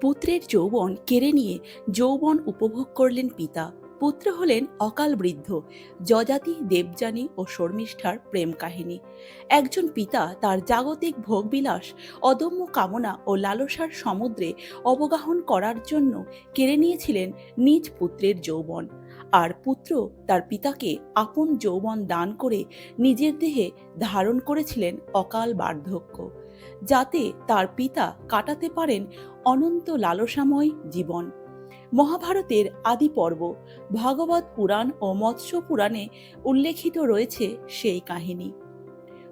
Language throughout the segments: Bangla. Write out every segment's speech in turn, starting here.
পুত্রের যৌবন কেড়ে নিয়ে যৌবন উপভোগ করলেন পিতা। পুত্র হলেন অকাল বৃদ্ধ, যজাতি, দেবযানী ও শর্মিষ্ঠার প্রেম কাহিনী। একজন পিতা তার জাগতিক ভোগবিলাস, অদম্য কামনা ও লালসার সমুদ্রে অবগাহন করার জন্য কেড়ে নিয়েছিলেন নিজ পুত্রের যৌবন। আর পুত্র তার পিতাকে আপন যৌবন দান করে নিজের দেহে ধারণ করেছিলেন অকাল বার্ধক্য। যাতে তার পিতা কাটাতে পারেন অনন্ত লালসাময় জীবন। মহাভারতের আদি পর্ব, ভাগবত পুরাণ ও মৎস্য পুরাণে উল্লেখিত রয়েছে সেই কাহিনী।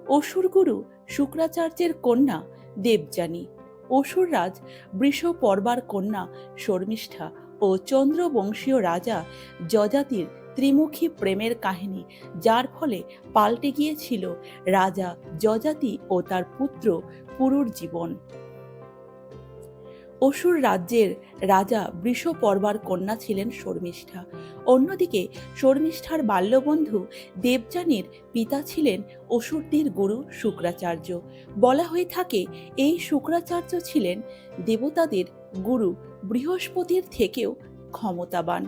অসুরগুরু শুক্রাচার্যের কন্যা দেবযানী অসুররাজ বৃষ পর্বার কন্যা শর্মিষ্ঠা ও চন্দ্রবংশীয় রাজা যজাতির ত্রিমুখী প্রেমের কাহিনী, যার ফলে পাল্টে গিয়েছিল রাজা যজাতি ও তার পুত্র পুরুর জীবন। অসুর রাজ্যের রাজা বৃষ পর্বার কন্যা ছিলেন শর্মিষ্ঠা। অন্যদিকে শর্মিষ্ঠার বাল্যবন্ধু দেবযানীর পিতা ছিলেন অসুরদের গুরু শুক্রাচার্য। বলা হয়ে থাকে, এই শুক্রাচার্য ছিলেন দেবতাদের গুরু বৃহস্পতির থেকেও ক্ষমতাবান।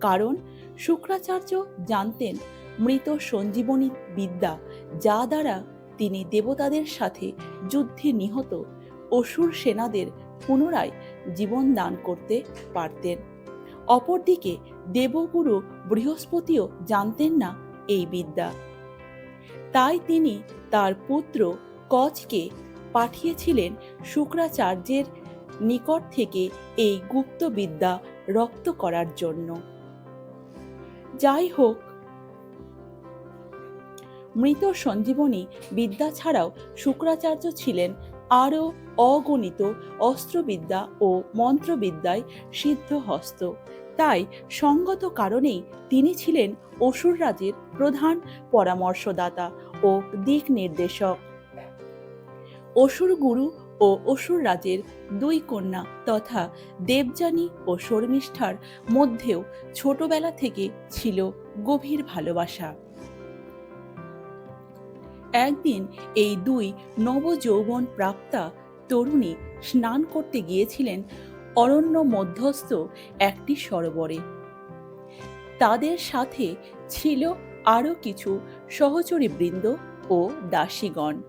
কারণ শুক্রাচার্য জানতেন মৃত সঞ্জীবনী বিদ্যা, যা দ্বারা তিনি দেবতাদের সাথে যুদ্ধে নিহত অসুর সেনাদের পুনরায় জীবন দান করতে পারতেন। অপরদিকে দেবগুরু বৃহস্পতিও জানতেন না এই বিদ্যা। তাই তিনি তার পুত্র কচকে পাঠিয়েছিলেন শুক্রাচার্যের নিকট থেকে এই গুপ্ত বিদ্যা রপ্ত করার জন্য। যাই হোক। মৃত সঞ্জীবনী বিদ্যা ছাড়াও শুক্রাচার্য ছিলেন আরও অগণিত অস্ত্রবিদ্যা ও মন্ত্রবিদ্যায় সিদ্ধহস্ত। তাই সঙ্গত কারণেই তিনি ছিলেন অসুররাজের প্রধান পরামর্শদাতা ও দিক নির্দেশক। অসুর গুরু ও অসুর রাজের দুই কন্যা তথা দেবযানী ও শর্মিষ্ঠার মধ্যেও ছোটবেলা থেকে ছিল গভীর ভালোবাসা। একদিন এই দুই নবযৌবন প্রাপ্তা তরুণী স্নান করতে গিয়েছিলেন অরণ্য মধ্যস্থ একটি সরোবরে। তাদের সাথে ছিল আরও কিছু সহচরী বৃন্দ ও দাসীগণ।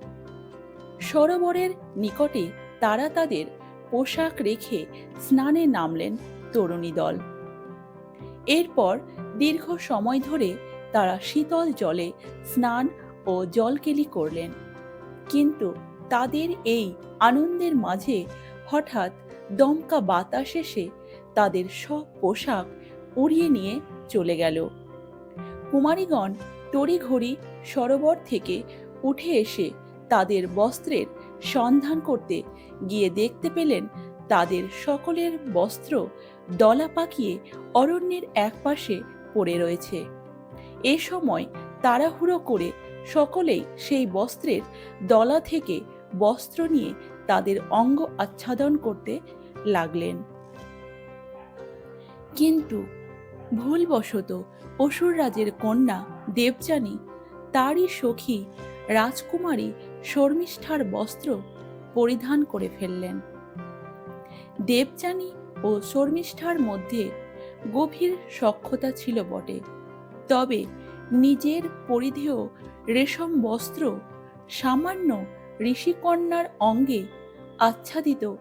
সরোবরের নিকটে তারা তাদের পোশাক রেখে স্নানে নামলেন তরুণী দল। এরপর দীর্ঘ সময় ধরে তারা শীতল জলে স্নান ও জলকেলি করলেন। কিন্তু তাদের এই আনন্দের মাঝে হঠাৎ দমকা বাতাস এসে তাদের সব পোশাক উড়িয়ে নিয়ে চলে গেল। কুমারীগণ তড়িঘড়ি সরোবর থেকে উঠে এসে তাদের বস্ত্রের সন্ধান করতে গিয়ে দেখতে পেলেন তাদের সকলের বস্ত্র দলা পাকিয়ে অরণ্যের একপাশে পড়ে রয়েছে। এ সময় তাড়াহুড়ো করে সকলেই সেই বস্ত্রের দলা থেকে বস্ত্র নিয়ে তাদের অঙ্গ আচ্ছাদন করতে লাগলেন। কিন্তু ভুলবশত অসুররাজের কন্যা দেবযানী তারই সখী রাজকুমারী শর্মিষ্ঠার বস্ত্র পরিধান করে ফেললেন। দেবযানী ও শর্মিষ্ঠার মধ্যে গভীর সখ্যতা ছিল বটে। তবে নিজের পরিধেয় রেশম বস্ত্র সামান্য ঋষিকন্যার অঙ্গে আচ্ছাদিত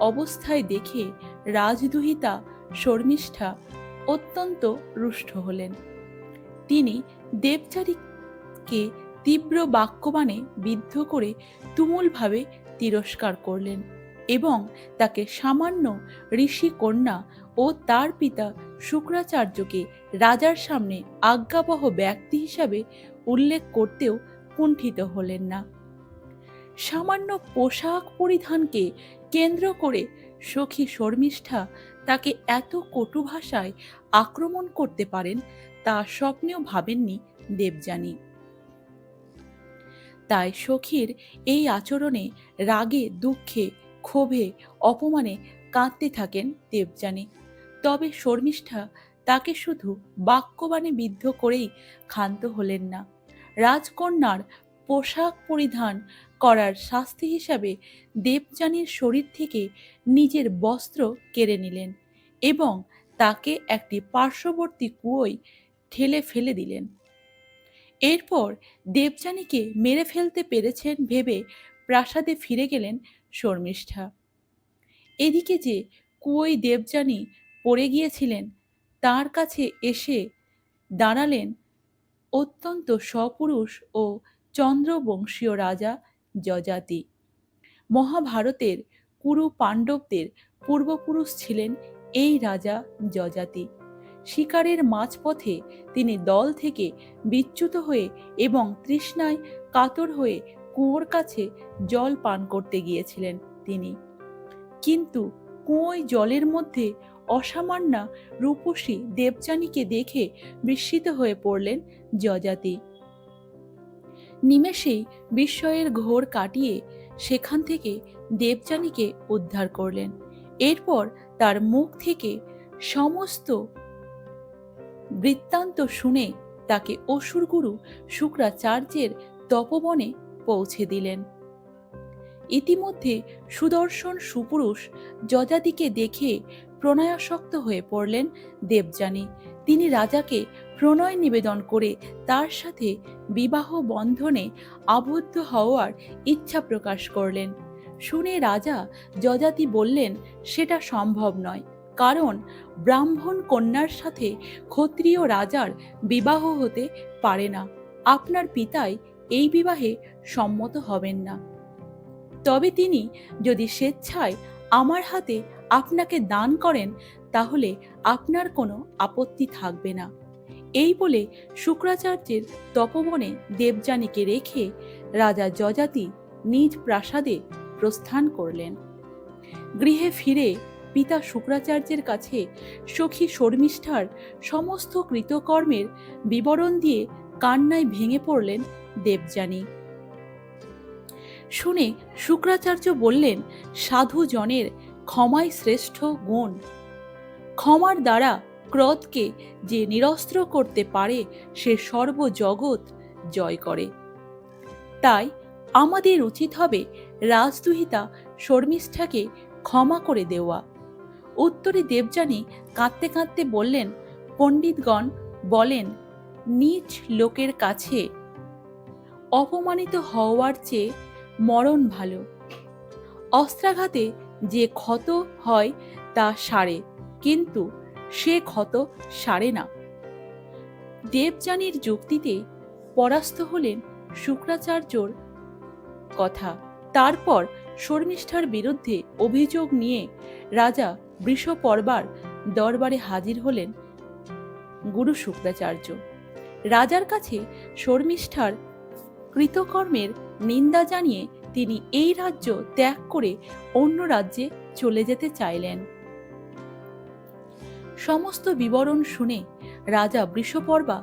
অবস্থায় দেখে রাজদুহিতা শর্মিষ্ঠা অত্যন্ত রুষ্ট হলেন। তিনি দেবচারীকে তীব্র বাক্যবাণে বিদ্ধ করে তুমুলভাবে তিরস্কার করলেন এবং তাকে সামান্য ঋষি কন্যা ও তার পিতা শুক্রাচার্যকে রাজার সামনে আজ্ঞাবহ ব্যক্তি হিসাবে উল্লেখ করতেও কুণ্ঠিত হলেন না। সামান্য পোশাক পরিধানকে কেন্দ্র করে সখী শর্মিষ্ঠা তাকে এত কটু ভাষায় আক্রমণ করতে পারেন তা স্বপ্নেও ভাবেননি দেবযানী। তাই সখীর এই আচরণে রাগে, দুঃখে, ক্ষোভে, অপমানে কাঁদতে থাকেন দেবযানী। তবে শর্মিষ্ঠা তাকে শুধু বাক্যবাণে বিদ্ধ করেই ক্ষান্ত হলেন না। রাজকন্যার পোশাক পরিধান করার শাস্তি হিসাবে দেবযানীর শরীর থেকে নিজের বস্ত্র কেড়ে নিলেন এবং তাকে একটি পার্শ্ববর্তী কুয়োয় ঠেলে ফেলে দিলেন। এরপর দেবযানীকে মেরে ফেলতে পেরেছেন ভেবে প্রাসাদে ফিরে গেলেন শর্মিষ্ঠা। এদিকে যে কুয়োয় দেবযানী পড়ে গিয়েছিলেন, তার কাছে এসে দাঁড়ালেন অত্যন্ত সপুরুষ ও চন্দ্রবংশীয় রাজা যজাতি। মহাভারতের কুরু পাণ্ডবদের পূর্বপুরুষ ছিলেন এই রাজা যজাতি। শিকারের মাঝপথে তিনি দল থেকে বিচ্যুত হয়ে এবং তৃষ্ণায় কাতর হয়ে কুয়োর কাছে জল পান করতে গিয়েছিলেন তিনি। কিন্তু কুয়োয় জলের মধ্যে অসামান্যা রূপসী দেবযানীকে দেখে বিস্মিত হয়ে পড়লেন যজাতি। নিমেষেই বিস্ময়ের ঘোর কাটিয়ে সেখান থেকে দেবযানীকে উদ্ধার করলেন। এরপর তার মুখ থেকে সমস্ত বৃত্তান্ত শুনে তাকে অসুরগুরু শুক্রাচার্যের তপবনে পৌঁছে দিলেন। ইতিমধ্যে সুদর্শন সুপুরুষ যজাতিকে দেখে প্রণয়াসক্ত হয়ে পড়লেন দেবযানী। তিনি রাজাকে প্রণয় নিবেদন করে তার সাথে বিবাহ বন্ধনে আবদ্ধ হওয়ার ইচ্ছা প্রকাশ করলেন। শুনে রাজা যজাতি বললেন, সেটা সম্ভব নয়। কারণ ব্রাহ্মণ কন্যার সাথে ক্ষত্রিয় রাজার বিবাহ হতে পারে না। আপনার পিতাই এই বিবাহে সম্মত হবেন না। তবে তিনি যদি স্বেচ্ছায় আমার হাতে আপনাকে দান করেন, তাহলে আপনার কোনো আপত্তি থাকবে না। এই বলে শুক্রাচার্যের তপবনে দেবযানীকে রেখে রাজা যজাতি নিজ প্রাসাদে প্রস্থান করলেন। গৃহে ফিরে পিতা শুক্রাচার্যের কাছে সখী শর্মিষ্ঠার সমস্ত কৃতকর্মের বিবরণ দিয়ে কান্নায় ভেঙে পড়লেন দেবযানী। শুনে শুক্রাচার্য বললেন, সাধু জনের ক্ষমাই শ্রেষ্ঠ গুণ। ক্ষমার দ্বারা ক্রোধকে যে নিরস্ত্র করতে পারে, সে সর্বজগৎ জয় করে। তাই আমাদের উচিত হবে রাজদুহিতা শর্মিষ্ঠাকে ক্ষমা করে দেওয়া। উত্তরে দেবযানী কাঁদতে কাঁদতে বললেন, পণ্ডিতগণ বলেন, নিজ লোকের কাছে অপমানিত হওয়ার চেয়ে মরণ ভালো। অস্ত্রাঘাতে যে ক্ষত হয় তা সারে, কিন্তু সে ক্ষত সারে না। দেবযানীর যুক্তিতে পরাস্ত হলেন শুক্রাচার্যর কথা। তারপর শর্মিষ্ঠার বিরুদ্ধে অভিযোগ নিয়ে রাজা বৃষপর্বার দরবারে হাজির হলেন গুরু শুক্রাচার্য। রাজার কাছে শর্মিষ্ঠার কৃতকর্মের নিন্দা জানিয়ে তিনি এই রাজ্য ত্যাগ করে অন্য রাজ্যে চলে যেতে চাইলেন। সমস্ত বিবরণ শুনে রাজা বৃষপর্বা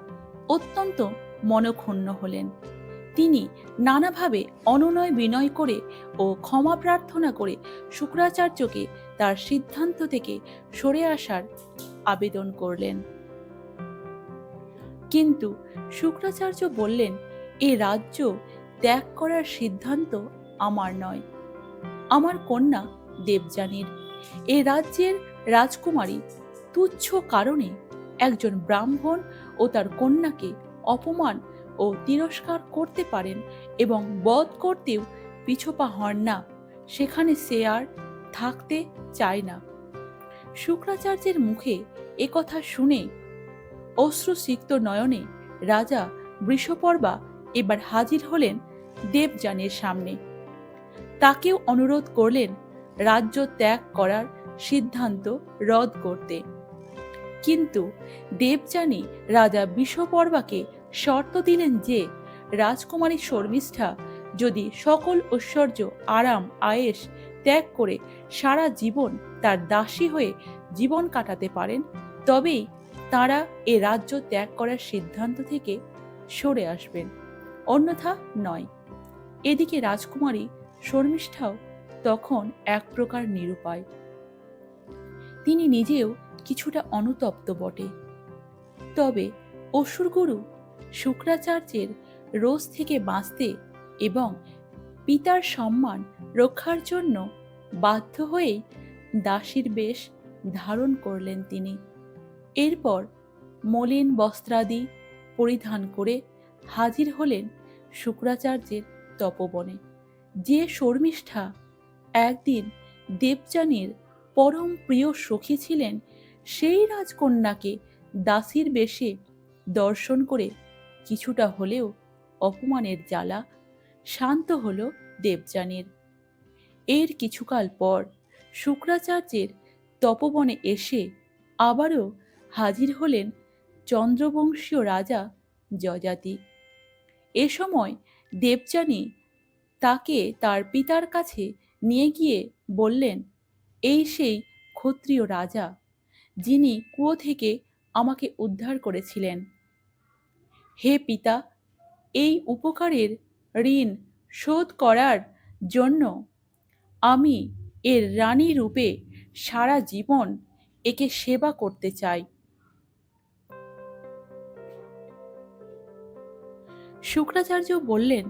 অত্যন্ত মনক্ষুণ্ণ হলেন। তিনি নানাভাবে অনুনয় বিনয় করে ও ক্ষমা প্রার্থনা করে শুক্রাচার্যকে তার সিদ্ধান্ত থেকে সরে আসার আবেদন করলেন। কিন্তু শুক্রাচার্য বললেন, এ রাজ্য ত্যাগ করার সিদ্ধান্ত আমার নয়। আমার কন্যা দেবযানীর। এ রাজ্যের রাজকুমারী তুচ্ছ কারণে একজন ব্রাহ্মণ ও তার কন্যাকে অপমান ও তিরস্কার করতে পারেন এবং বধ করতেও পিছপা হন না। সেখানে সে আর থাকতে চায় না। শুক্রাচার্যের মুখে একথা শুনে অশ্রুসিক্ত নয়নে রাজা বৃষপর্বা এবার হাজির হলেন দেবযানের সামনে। তাকেও অনুরোধ করলেন রাজ্য ত্যাগ করার সিদ্ধান্ত রদ করতে। কিন্তু দেবযানী রাজা বিষপর্বাকে শর্ত দিলেন যে রাজকুমারী শর্মিষ্ঠা যদি সকল ঐশ্বর্য, আরাম আয়েস ত্যাগ করে সারা জীবন তার দাসী হয়ে জীবন কাটাতে পারেন, তবেই তারা এ রাজ্য ত্যাগ করার সিদ্ধান্ত থেকে সরে আসবেন। অন্যথা নয়। এদিকে রাজকুমারী শর্মিষ্ঠাও তখন এক প্রকার নিরুপায়। তিনি নিজেও কিছুটা অনুতপ্ত বটে। তবে অসুরগুরু শুক্রাচার্যের রোজ থেকে বাঁচতে এবং পিতার সম্মান রক্ষার জন্য বাধ্য হয়েই দাসীর বেশ ধারণ করলেন তিনি। এরপর মলিন বস্ত্রাদি পরিধান করে হাজির হলেন শুক্রাচার্যের তপবনে। যে শর্মিষ্ঠা একদিন দেবযানীর পরম প্রিয় সখী ছিলেন, সেই রাজকন্যাকে দাসীর বেশে দর্শন করে কিছুটা হলেও অপমানের জ্বালা শান্ত হল দেবযানীর। এর কিছুকাল পর শুক্রাচার্যের তপবনে এসে আবারও হাজির হলেন চন্দ্রবংশীয় রাজা যজাতি এ সময় দেবযানী তাকে তার পিতার কাছে নিয়ে গিয়ে বললেন, এই সেই ক্ষত্রিয় রাজা, যিনি কুয়ো থেকে আমাকে উদ্ধার করেছিলেন। হে পিতা, এই উপকারের ঋণ শোধ করার জন্য আমি এর রানী রূপে সারা জীবন একে সেবা করতে চাই। শুক্রাচার্য বললেন,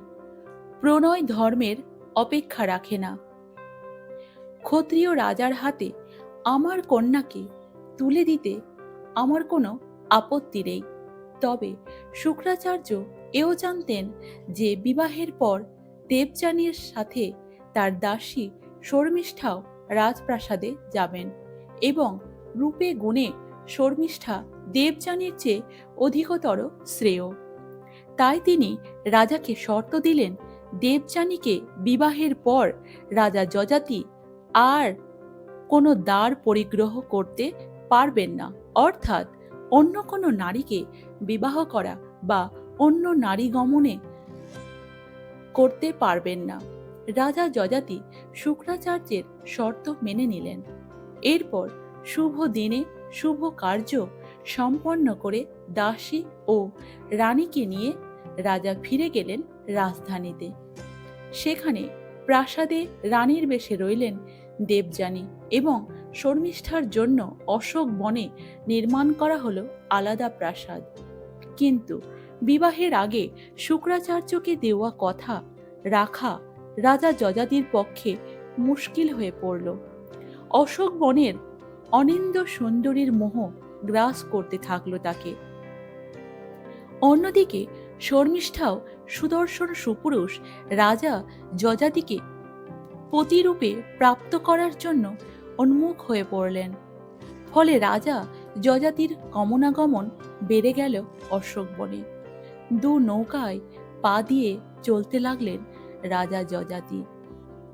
প্রণয় ধর্মের অপেক্ষা রাখে না। ক্ষত্রিয় রাজার হাতে আমার কন্যাকে তুলে দিতে আমার কোনো আপত্তি নেই। তবে শুক্রাচার্য এও জানতেন যে বিবাহের পর দেবযানীর সাথে তার দাসী শর্মিষ্ঠাও রাজপ্রাসাদে যাবেন এবং রূপে গুণে শর্মিষ্ঠা দেবযানীর চেয়ে অধিকতর শ্রেয়। তাই তিনি রাজাকে শর্ত দিলেন দেবযানীকে বিবাহের পর রাজা যজাতি আর কোনো দ্বার পরিগ্রহ করতে পারবেন না। অর্থাৎ অন্য কোনো নারীকে বিবাহ করা বা অন্য নারী গমনে করতে পারবেন না। রাজা যজাতি শুক্রাচার্যের শর্ত মেনে নিলেন। এরপর শুভ দিনে শুভ কার্য সম্পন্ন করে দাসী ও রানীকে নিয়ে রাজা ফিরে গেলেন রাজধানীতে। সেখানে প্রাসাদে রানীর বেশে রইলেন দেবযানী এবং শর্মিষ্ঠার জন্য অশোক বনে নির্মাণ করা হলো আলাদা প্রাসাদ। কিন্তু বিবাহের আগে শুক্রাচার্যকে দেওয়া কথা রাখা রাজা যজাতির পক্ষে মুশকিল হয়ে পড়ল। অশোক বনের অনিন্দ সুন্দরীর মোহ গ্রাস করতে থাকল তাকে। অন্যদিকে শর্মিষ্ঠাও সুদর্শন সুপুরুষ রাজা যজাতিকে পতিরূপে প্রাপ্ত করার জন্য উন্মুখ হয়ে পড়লেন। ফলে রাজা যজাতির গমনাগমন বেড়ে গেল অশোক বনে। দু নৌকায় পা দিয়ে চলতে লাগলেন রাজা যজাতি।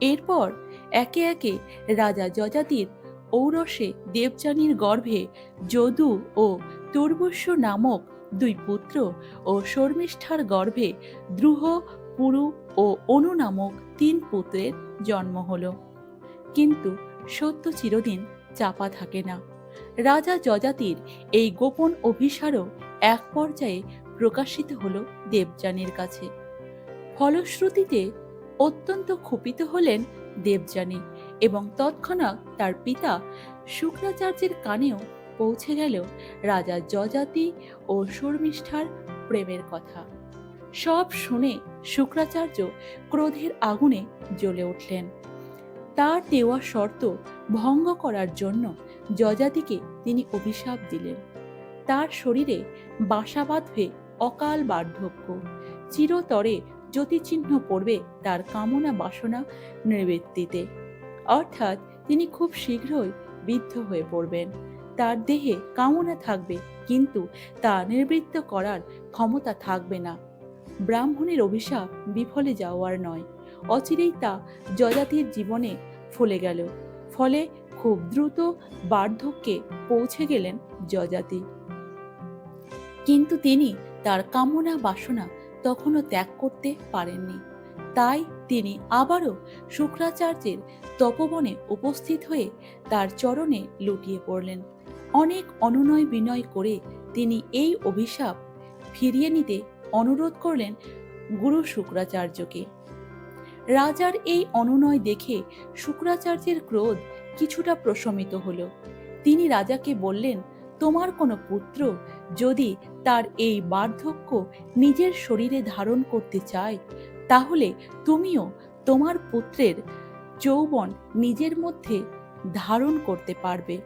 এরপর একে একে রাজা যজাতির ঔরসে দেবযানীর গর্ভে যদু ও তুর্বস্য নামক দুই পুত্র ও শর্মিষ্ঠার গর্ভে দ্রুহ, পুরু ও অনু নামক তিন পুত্রের জন্ম হল। কিন্তু সত্য চিরদিন চাপা থাকে না। রাজা যজাতির এই গোপন অভিসারও এক পর্যায়ে প্রকাশিত হল দেবযানীর কাছে। ফলশ্রুতিতে অত্যন্ত ক্ষুপিত হলেন দেবযানী এবং তৎক্ষণাৎ তার পিতা শুক্রাচার্যের কানেও পৌঁছে গেল রাজা যজাতি ও শর্মিষ্ঠার প্রেমের কথা। সব শুনে শুক্রাচার্য ক্রোধের আগুনে জ্বলে উঠলেন। তার দেওয়া শর্ত ভঙ্গ করার জন্য যজাতিকে তিনি অভিশাপ দিলেন। তার শরীরে বাসা বাঁধবে অকাল বার্ধক্য। চিরতরে জ্যোতিচিহ্ন পড়বে তার কামনা বাসনা নিবৃত্তিতে। অর্থাৎ তিনি খুব শীঘ্রই বৃদ্ধ হয়ে পড়বেন। তার দেহে কামনা থাকবে, কিন্তু তা নিবৃত্ত করার ক্ষমতা থাকবে না। ব্রাহ্মণের অভিশাপ বিফলে যাওয়ার নয়। অচিরেই তা যজাতির জীবনে ফলে গেল। ফলে খুব দ্রুত বার্ধক্যে পৌঁছে গেলেন যজাতি। কিন্তু তিনি তার কামনা বাসনা তখনও ত্যাগ করতে পারেননি। তাই তিনি আবারও শুক্রাচার্যের তপবনে উপস্থিত হয়ে তার চরণে লুটিয়ে পড়লেন। অনেক অনুনয় বিনয় করে তিনি এই অভিশাপ ফিরিয়ে নিতে অনুরোধ করলেন গুরু শুক্রাচার্যকে। রাজার এই অনুনয় দেখে শুক্রাচার্যের ক্রোধ কিছুটা প্রশমিত হল। তিনি রাজাকে বললেন, তোমার কোনো পুত্র যদি তার এই বার্ধক্য নিজের শরীরে ধারণ করতে চায়, তাহলে তুমিও তোমার পুত্রের যৌবন নিজের মধ্যে ধারণ করতে পারবে।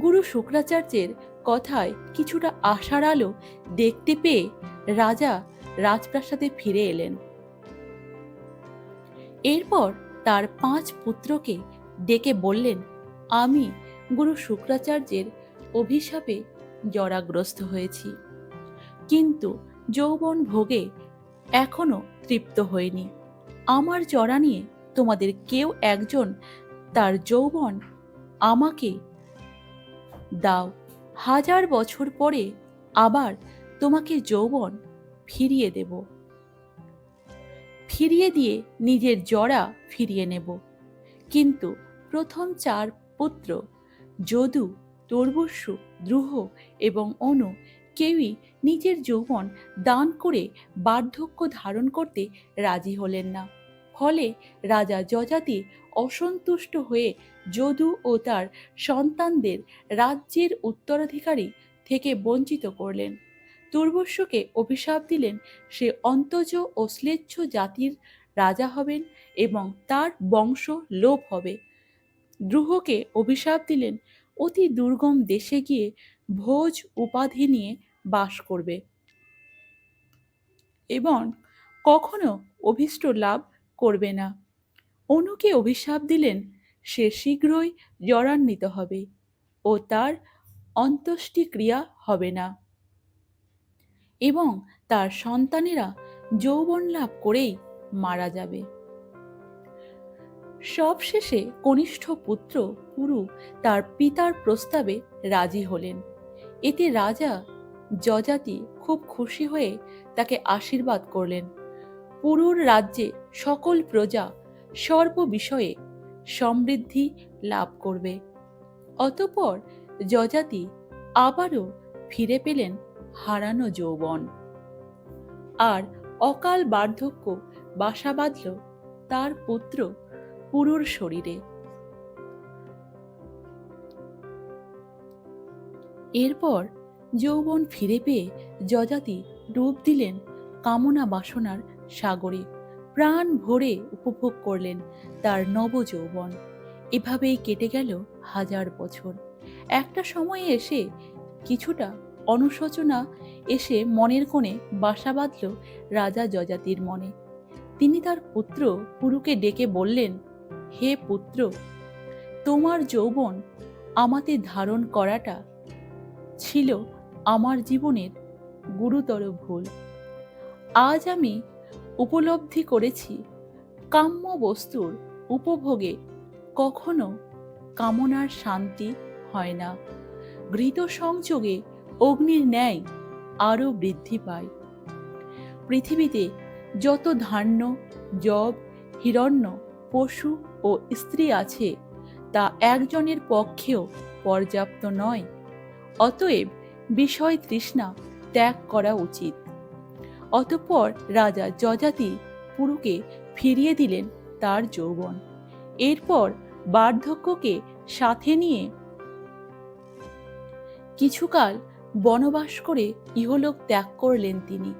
গুরু শুক্রাচার্যের কথায় কিছুটা আশার আলো দেখতে পেয়ে রাজা রাজপ্রাসাদে ফিরে এলেন। এরপর তার পাঁচ পুত্রকে ডেকে বললেন, আমি গুরু শুক্রাচার্যের অভিশাপে জরাগ্রস্ত হয়েছি। কিন্তু যৌবন ভোগে এখনও তৃপ্ত হয়নি আমার জরা নিয়ে তোমাদের কেউ একজন তার যৌবন আমাকে দাও। হাজার বছর পরে আবার তোমাকে যৌবন ফিরিয়ে দেব। ফিরিয়ে দিয়ে নিজের জরা ফিরিয়ে নেব। কিন্তু প্রথম চার পুত্র, যদু তর্বস্যু দ্রুহ এবং অনু কেউই নিজের যৌবন দান করে বার্ধক্য ধারণ করতে রাজি হলেন না। ফলে রাজা যজাতি অসন্তুষ্ট হয়ে যদু ও তার সন্তানদের রাজ্যের উত্তরাধিকারী থেকে বঞ্চিত করলেন। দুর্বস্যকে অভিশাপ দিলেন সে অন্তজ ও শ্লেচ্ছ জাতির রাজা হবেন এবং তার বংশ লোপ হবে। দ্রুহকে অভিশাপ দিলেন অতি দুর্গম দেশে গিয়ে ভোজ উপাধি নিয়ে বাস করবে। এবং কখনো অভিষ্ট লাভ করবে না। অনুকে অভিশাপ দিলেন, সে শীঘ্রই জরান্বিত হবে ও তার অন্ত্যেষ্টিক্রিয়া হবে না। এবং তার সন্তানেরা যৌবন লাভ করেই মারা যাবে। সবশেষে কনিষ্ঠ পুত্র পুরু তার পিতার প্রস্তাবে রাজি হলেন। এতে রাজা যজাতি খুব খুশি হয়ে তাকে আশীর্বাদ করলেন। পুরুর রাজ্যে সকল প্রজা সর্ব বিষয়ে সমৃদ্ধি লাভ করবে। অতপর যজাতি আবারও ফিরে পেলেন হারানো যৌবন। আর অকাল বার্ধক্য বাসা বাঁধল তার পুত্র পুরুর শরীরে। এরপর যৌবন ফিরে পেয়ে যজাতি ডুব দিলেন কামনা বাসনার সাগরে। প্রাণ ভরে উপভোগ করলেন তার নব যৌবন। এভাবেই কেটে গেল হাজার বছর। একটা সময়ে এসে কিছুটা অনুশোচনা এসে মনের কোণে বাসা বাঁধল রাজা যজাতির মনে। তিনি তার পুত্র পুরুকে ডেকে বললেন হে পুত্র, তোমার যৌবন আমাতে ধারণ করাটা ছিল আমার জীবনের গুরুতর ভুল। আজ আমি উপলব্ধি করেছি কাম্য বস্তুর উপভোগে কখনো কামনার শান্তি হয় না। ঘৃত সংযোগে অগ্নির ন্যায় আরও বৃদ্ধি পায়। পৃথিবীতে যত ধান্য, জব, হিরণ্য পশু ও স্ত্রী আছে, তা একজনের পক্ষেও পর্যাপ্ত নয়। অতএব বিষয় তৃষ্ণা ত্যাগ করা উচিত। অতঃপর রাজা যজাতি পুরুকে ফিরিয়ে দিলেন তার যৌবন। এরপর বার্ধক্যকে সাথে নিয়ে কিছুকাল বনবাস করে ইহলোক ত্যাগ করলেন তিনি।